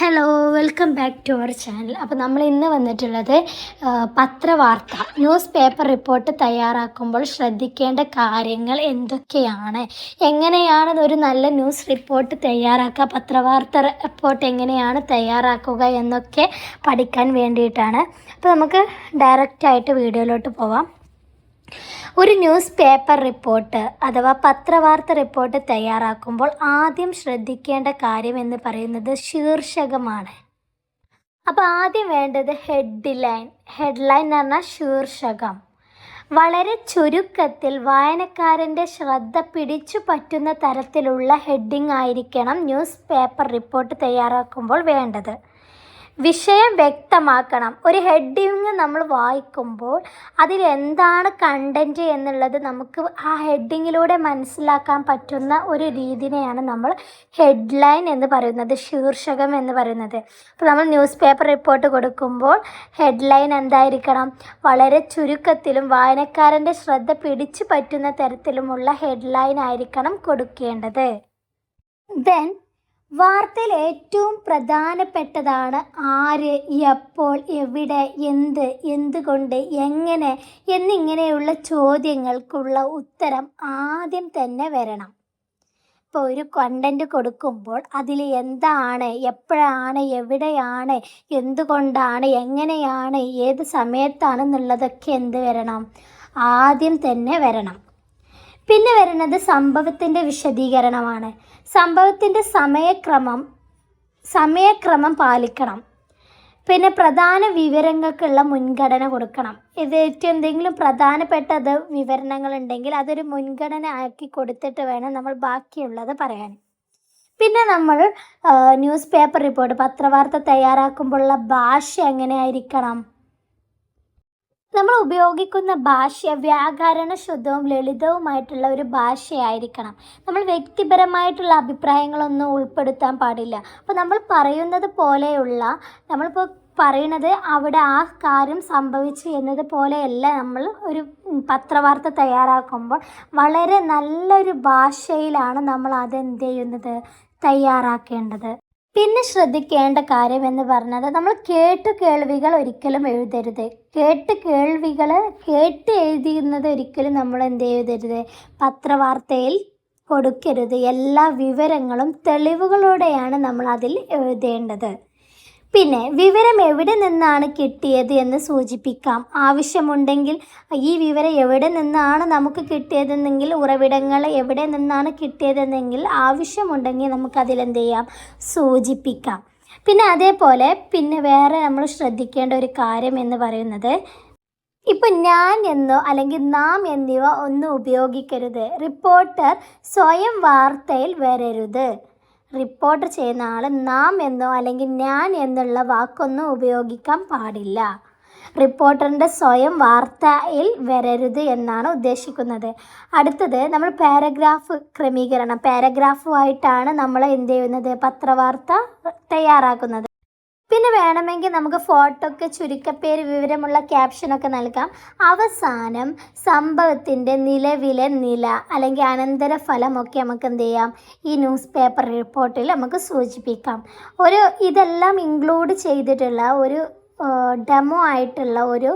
Hello welcome back to our channel അപ്പോൾ നമ്മൾ ഇന്ന് വന്നിട്ടുള്ളത് പത്രവാർത്ത ന്യൂസ് പേപ്പർ റിപ്പോർട്ട് തയ്യാറാക്കുമ്പോൾ ശ്രദ്ധിക്കേണ്ട കാര്യങ്ങൾ എന്തൊക്കെയാണ്? എങ്ങനെയാണ് ഒരു നല്ല ന്യൂസ് റിപ്പോർട്ട് തയ്യാറാക്കുക പത്രവാർത്ത റിപ്പോർട്ട് എങ്ങനെയാണ് തയ്യാറാക്കുക എന്നൊക്കെ പഠിക്കാൻ വേണ്ടിയിട്ടാണ്. അപ്പോൾ നമുക്ക് ഡയറക്റ്റായിട്ട് വീഡിയോയിലോട്ട് പോവാം. ഒരു ന്യൂസ് പേപ്പർ റിപ്പോർട്ട് അഥവാ പത്രവാർത്ത റിപ്പോർട്ട് തയ്യാറാക്കുമ്പോൾ ആദ്യം ശ്രദ്ധിക്കേണ്ട കാര്യം എന്ന് പറയുന്നത് ശീർഷകമാണ്. അപ്പോൾ ആദ്യം വേണ്ടത് ഹെഡ് ലൈൻ ഹെഡ്ലൈൻ എന്ന് പറഞ്ഞാൽ ശീർഷകം. വളരെ ചുരുക്കത്തിൽ വായനക്കാരന്റെ ശ്രദ്ധ പിടിച്ചു പറ്റുന്ന തരത്തിലുള്ള ഹെഡിങ് ആയിരിക്കണം ന്യൂസ് പേപ്പർ റിപ്പോർട്ട് തയ്യാറാക്കുമ്പോൾ വേണ്ടത്. വിഷയം വ്യക്തമാക്കണം. ഒരു ഹെഡിങ് നമ്മൾ വായിക്കുമ്പോൾ അതിൽ എന്താണ് കണ്ടന്റ് എന്നുള്ളത് നമുക്ക് ആ ഹെഡിങ്ങിലൂടെ മനസ്സിലാക്കാൻ പറ്റുന്ന ഒരു രീതിനെയാണ് നമ്മൾ ഹെഡ്ലൈൻ എന്ന് പറയുന്നത് ശീർഷകം എന്ന് പറയുന്നത്. അപ്പോൾ നമ്മൾ ന്യൂസ് പേപ്പർ റിപ്പോർട്ട് കൊടുക്കുമ്പോൾ ഹെഡ്ലൈൻ എന്തായിരിക്കണം? വളരെ ചുരുക്കത്തിലും വായനക്കാരന്റെ ശ്രദ്ധ പിടിച്ചു പറ്റുന്ന തരത്തിലുമുള്ള ഹെഡ്ലൈൻ ആയിരിക്കണം കൊടുക്കേണ്ടത്. ദെൻ വാർത്തയിൽ ഏറ്റവും പ്രധാനപ്പെട്ടതാണ് ആര് എപ്പോൾ എവിടെ എന്ത് എന്തുകൊണ്ട് എങ്ങനെ എന്നിങ്ങനെയുള്ള ചോദ്യങ്ങൾക്കുള്ള ഉത്തരം ആദ്യം തന്നെ വരണം. ഇപ്പോൾ ഒരു കണ്ടന്റ് കൊടുക്കുമ്പോൾ അതിൽ എന്താണ് എപ്പോഴാണ് എവിടെയാണ് എന്തുകൊണ്ടാണ് എങ്ങനെയാണ് ഏത് സമയത്താണെന്നുള്ളതൊക്കെ എന്ത് വരണം? ആദ്യം തന്നെ വരണം. പിന്നെ വരുന്നത് സംഭവത്തിന്റെ വിശദീകരണമാണ്. സംഭവത്തിന്റെ സമയക്രമം സമയക്രമം പാലിക്കണം. പിന്നെ പ്രധാന വിവരങ്ങൾക്കുള്ള മുൻഗണന കൊടുക്കണം. ഇത് ഏറ്റവും എന്തെങ്കിലും പ്രധാനപ്പെട്ടത് വിവരണങ്ങളുണ്ടെങ്കിൽ അതൊരു മുൻഗണന ആക്കി കൊടുത്തിട്ട് വേണം നമ്മൾ ബാക്കിയുള്ളത് പറയാൻ. പിന്നെ നമ്മൾ ന്യൂസ് പേപ്പർ റിപ്പോർട്ട് പത്രവാർത്ത തയ്യാറാക്കുമ്പോഴുള്ള ഭാഷ എങ്ങനെയായിരിക്കണം? നമ്മൾ ഉപയോഗിക്കുന്ന ഭാഷ വ്യാകരണ ശുദ്ധവും ലളിതവുമായിട്ടുള്ള ഒരു ഭാഷയായിരിക്കണം. നമ്മൾ വ്യക്തിപരമായിട്ടുള്ള അഭിപ്രായങ്ങളൊന്നും ഉൾപ്പെടുത്താൻ പാടില്ല. അപ്പോൾ നമ്മൾ പറയുന്നത് പോലെയുള്ള നമ്മളിപ്പോൾ പറയണത് അവിടെ ആ കാര്യം സംഭവിച്ചു എന്നത് പോലെയല്ല നമ്മൾ ഒരു പത്രവാർത്ത തയ്യാറാക്കുമ്പോൾ വളരെ നല്ലൊരു ഭാഷയിലാണ് നമ്മൾ അതെന്ത് ചെയ്യുന്നത്? തയ്യാറാക്കേണ്ടത്. പിന്നെ ശ്രദ്ധിക്കേണ്ട കാര്യം എന്ന് പറഞ്ഞത് നമ്മൾ കേട്ട് കേൾവികൾ ഒരിക്കലും എഴുതരുത്. കേട്ട് കേൾവികൾ കേട്ട് എഴുതിയുന്നത് ഒരിക്കലും നമ്മൾ എന്ത് ചെയ്യരുത്? പത്രവാർത്തയിൽ കൊടുക്കരുത്. എല്ലാ വിവരങ്ങളും തെളിവുകളോടെയാണ് നമ്മൾ അതിൽ എഴുതേണ്ടത്. പിന്നെ വിവരം എവിടെ നിന്നാണ് കിട്ടിയത് എന്ന് സൂചിപ്പിക്കാം. ആവശ്യമുണ്ടെങ്കിൽ ഈ വിവരം എവിടെ നിന്നാണ് നമുക്ക് കിട്ടിയതെന്നെങ്കിൽ ഉറവിടങ്ങൾ എവിടെ നിന്നാണ് കിട്ടിയതെന്നെങ്കിൽ ആവശ്യമുണ്ടെങ്കിൽ നമുക്കതിലെന്ത് ചെയ്യാം സൂചിപ്പിക്കാം. പിന്നെ അതേപോലെ പിന്നെ വേറെ നമ്മൾ ശ്രദ്ധിക്കേണ്ട ഒരു കാര്യം എന്ന് പറയുന്നത് ഇപ്പം ഞാൻ എന്നോ അല്ലെങ്കിൽ നാം എന്നിവ ഒന്നും ഉപയോഗിക്കരുത്. റിപ്പോർട്ടർ സ്വയം വാർത്തയിൽ വരരുത്. റിപ്പോർട്ട് ചെയ്യുന്ന ആൾ നാം എന്നോ അല്ലെങ്കിൽ ഞാൻ എന്നുള്ള വാക്കൊന്നും ഉപയോഗിക്കാൻ പാടില്ല. റിപ്പോർട്ടറിന്റെ സ്വയം വാർത്തയിൽ വരരുത് എന്നാണ് ഉദ്ദേശിക്കുന്നത്. അടുത്തത് നമ്മൾ പാരഗ്രാഫ് ക്രമീകരണം. പാരഗ്രാഫുമായിട്ടാണ് നമ്മൾ എന്ത് ചെയ്യുന്നത്? പത്രവാർത്ത തയ്യാറാക്കുന്നത്. പിന്നെ വേണമെങ്കിൽ നമുക്ക് ഫോട്ടോക്ക് ചുരുക്കപ്പേര് വിവരമുള്ള ക്യാപ്ഷനൊക്കെ നൽകാം. അവസാനം സംഭവത്തിന്റെ നിലവിലെ നില അല്ലെങ്കിൽ അനന്തരഫലമൊക്കെ നമുക്ക് എന്ത് ചെയ്യാം? ഈ ന്യൂസ് പേപ്പർ റിപ്പോർട്ടിൽ നമുക്ക് സൂചിപ്പിക്കാം. ഒരു ഇതെല്ലാം ഇൻക്ലൂഡ് ചെയ്തിട്ടുള്ള ഒരു ഡെമോ ആയിട്ടുള്ള ഒരു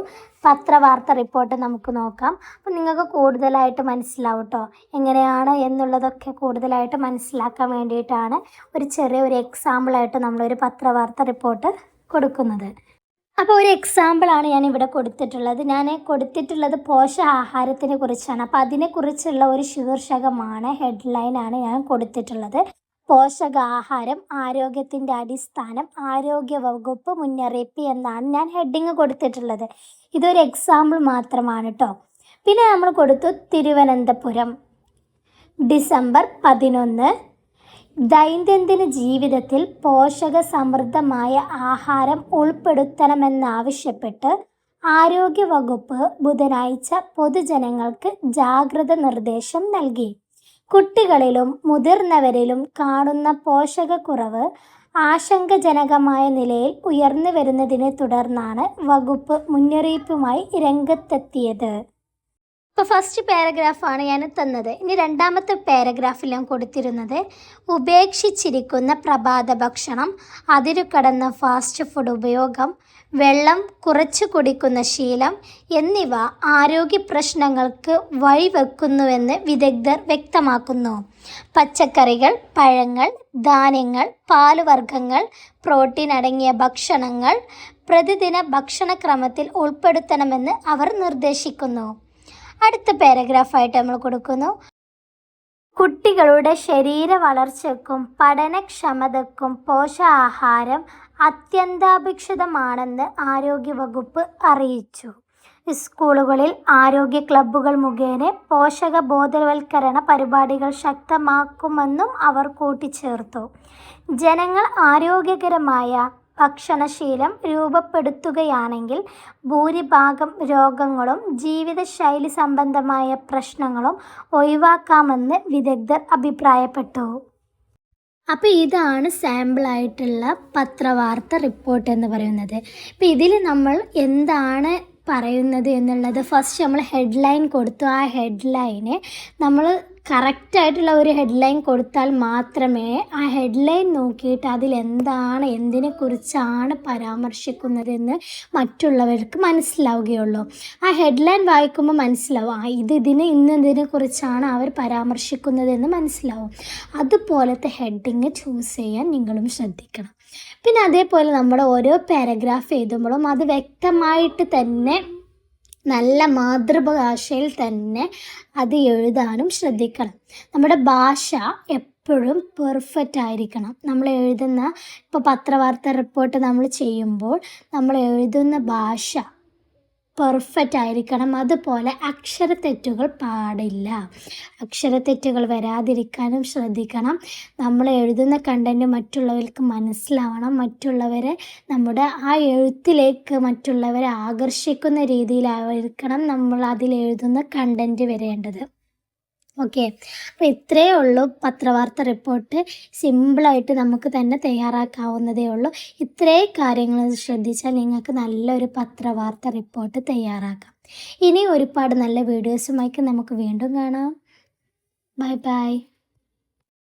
പത്രവാർത്ത റിപ്പോർട്ട് നമുക്ക് നോക്കാം. അപ്പം നിങ്ങൾക്ക് കൂടുതലായിട്ട് മനസ്സിലാവും കേട്ടോ എങ്ങനെയാണ് എന്നുള്ളതൊക്കെ കൂടുതലായിട്ട് മനസ്സിലാക്കാൻ വേണ്ടിയിട്ടാണ് ഒരു ചെറിയ ഒരു എക്സാമ്പിളായിട്ട് നമ്മളൊരു പത്രവാർത്ത റിപ്പോർട്ട് കൊടുക്കുന്നത്. അപ്പോൾ ഒരു എക്സാമ്പിളാണ് ഞാൻ ഇവിടെ കൊടുത്തിട്ടുള്ളത്. ഞാൻ കൊടുത്തിട്ടുള്ളത് പോഷകാഹാരത്തിനെ കുറിച്ചാണ്. അപ്പോൾ അതിനെക്കുറിച്ചുള്ള ഒരു ശീർഷകമാണ് ഹെഡ്ലൈനാണ് ഞാൻ കൊടുത്തിട്ടുള്ളത്. പോഷകാഹാരം ആരോഗ്യത്തിന്റെ അടിസ്ഥാനം ആരോഗ്യ വകുപ്പ് മുന്നറിയിപ്പ് എന്നാണ് ഞാൻ ഹെഡിങ് കൊടുത്തിട്ടുള്ളത്. ഇതൊരു എക്സാമ്പിൾ മാത്രമാണ് കേട്ടോ പിന്നെ നമ്മൾ കൊടുത്തു തിരുവനന്തപുരം. ഡിസംബർ പതിനൊന്ന്. ദൈനംദിന ജീവിതത്തിൽ പോഷക സമൃദ്ധമായ ആഹാരം ഉൾപ്പെടുത്തണമെന്നാവശ്യപ്പെട്ട് ആരോഗ്യ വകുപ്പ് ബുധനാഴ്ച പൊതുജനങ്ങൾക്ക് ജാഗ്രത നിർദ്ദേശം നൽകി. കുട്ടികളിലും മുതിർന്നവരിലും കാണുന്ന പോഷകക്കുറവ് ആശങ്കജനകമായ നിലയിൽ ഉയർന്നു വരുന്നതിനെ തുടർന്നാണ് വകുപ്പ് മുന്നറിയിപ്പുമായി രംഗത്തെത്തിയത്. ഇപ്പോൾ ഫസ്റ്റ് പാരഗ്രാഫാണ് ഞാൻ തന്നത്. ഇനി രണ്ടാമത്തെ പാരഗ്രാഫിൽ ഞാൻ കൊടുത്തിരുന്നത് ഉപേക്ഷിച്ചിരിക്കുന്ന പ്രഭാത ഭക്ഷണം അതിരുകടന്ന ഫാസ്റ്റ് ഫുഡ് ഉപയോഗം വെള്ളം കുറച്ച് കുടിക്കുന്ന ശീലം എന്നിവ ആരോഗ്യ പ്രശ്നങ്ങൾക്ക് വഴിവെക്കുന്നുവെന്ന് വിദഗ്ധർ വ്യക്തമാക്കുന്നു. പച്ചക്കറികൾ പഴങ്ങൾ ധാന്യങ്ങൾ പാലുവർഗങ്ങൾ പ്രോട്ടീൻ അടങ്ങിയ ഭക്ഷണങ്ങൾ പ്രതിദിന ഭക്ഷണക്രമത്തിൽ ഉൾപ്പെടുത്തണമെന്ന് അവർ നിർദ്ദേശിക്കുന്നു. അടുത്ത പാരഗ്രാഫായിട്ട് നമ്മൾ കൊടുക്കുന്നു. കുട്ടികളുടെ ശരീര വളർച്ചയ്ക്കും പഠനക്ഷമതക്കും പോഷകാഹാരം അത്യന്താപേക്ഷിതമാണെന്ന് ആരോഗ്യവകുപ്പ് അറിയിച്ചു. സ്കൂളുകളിൽ ആരോഗ്യ ക്ലബ്ബുകൾ മുഖേന പോഷക ബോധവൽക്കരണ പരിപാടികൾ ശക്തമാക്കുമെന്നും അവർ കൂട്ടിച്ചേർത്തു. ജനങ്ങൾ ആരോഗ്യകരമായ ഭക്ഷണശീലം രൂപപ്പെടുത്തുകയാണെങ്കിൽ ഭൂരിഭാഗം രോഗങ്ങളും ജീവിതശൈലി സംബന്ധമായ പ്രശ്നങ്ങളും ഒഴിവാക്കാമെന്ന് വിദഗ്ധർ അഭിപ്രായപ്പെട്ടു. അപ്പോൾ ഇതാണ് സാമ്പിളായിട്ടുള്ള പത്രവാർത്ത റിപ്പോർട്ട് എന്ന് പറയുന്നത്. അപ്പോൾ ഇതിൽ നമ്മൾ എന്താണ് പറയുന്നത് എന്നുള്ളത് ഫസ്റ്റ് നമ്മൾ ഹെഡ്ലൈൻ കൊടുത്തു. ആ ഹെഡ്ലൈന് നമ്മൾ കറക്റ്റായിട്ടുള്ള ഒരു ഹെഡ്ലൈൻ കൊടുത്താൽ മാത്രമേ ആ ഹെഡ്ലൈൻ നോക്കിയിട്ട് അതിലെന്താണ് എന്തിനെക്കുറിച്ചാണ് പരാമർശിക്കുന്നതെന്ന് മറ്റുള്ളവർക്ക് മനസ്സിലാവുകയുള്ളൂ. ആ ഹെഡ്ലൈൻ വായിക്കുമ്പോൾ മനസ്സിലാവും ആ ഇത് ഇതിന് ഇന്നതിനെ കുറിച്ചാണ് അവർ പരാമർശിക്കുന്നതെന്ന് മനസ്സിലാവും. അതുപോലത്തെ ഹെഡിങ് ചൂസ് ചെയ്യാൻ നിങ്ങളും ശ്രദ്ധിക്കണം. പിന്നെ അതേപോലെ നമ്മൾ ഓരോ പാരഗ്രാഫ് എഴുതുമ്പോഴും അത് വ്യക്തമായിട്ട് തന്നെ നല്ല മാതൃഭാഷയിൽ തന്നെ അത് എഴുതാനും ശ്രദ്ധിക്കണം. നമ്മുടെ ഭാഷ എപ്പോഴും പെർഫെക്റ്റ് ആയിരിക്കണം. നമ്മൾ എഴുതുന്ന ഇപ്പോൾ പത്രവാർത്ത റിപ്പോർട്ട് നമ്മൾ ചെയ്യുമ്പോൾ നമ്മൾ എഴുതുന്ന ഭാഷ പെർഫെക്റ്റ് ആയിരിക്കണം. അതുപോലെ അക്ഷരത്തെറ്റുകൾ പാടില്ല. അക്ഷരത്തെറ്റുകൾ വരാതിരിക്കാനും ശ്രദ്ധിക്കണം. നമ്മൾ എഴുതുന്ന കണ്ടന്റ് മറ്റുള്ളവർക്ക് മനസ്സിലാവണം. മറ്റുള്ളവരെ നമ്മുടെ ആ എഴുത്തിലേക്ക് മറ്റുള്ളവരെ ആകർഷിക്കുന്ന രീതിയിലായിരിക്കണം നമ്മൾ അതിൽ എഴുതുന്ന കണ്ടന്റ് വരേണ്ടത്. ഓക്കെ. അപ്പോൾ ഇത്രയേ ഉള്ളൂ പത്രവാർത്ത റിപ്പോർട്ട്. സിമ്പിളായിട്ട് നമുക്ക് തന്നെ തയ്യാറാക്കാവുന്നതേ ഉള്ളൂ. ഇത്രയും കാര്യങ്ങൾ ശ്രദ്ധിച്ചാൽ നിങ്ങൾക്ക് നല്ലൊരു പത്രവാർത്ത റിപ്പോർട്ട് തയ്യാറാക്കാം. ഇനി ഒരുപാട് നല്ല വീഡിയോസുമായിട്ട് നമുക്ക് വീണ്ടും കാണാം. Bye bye.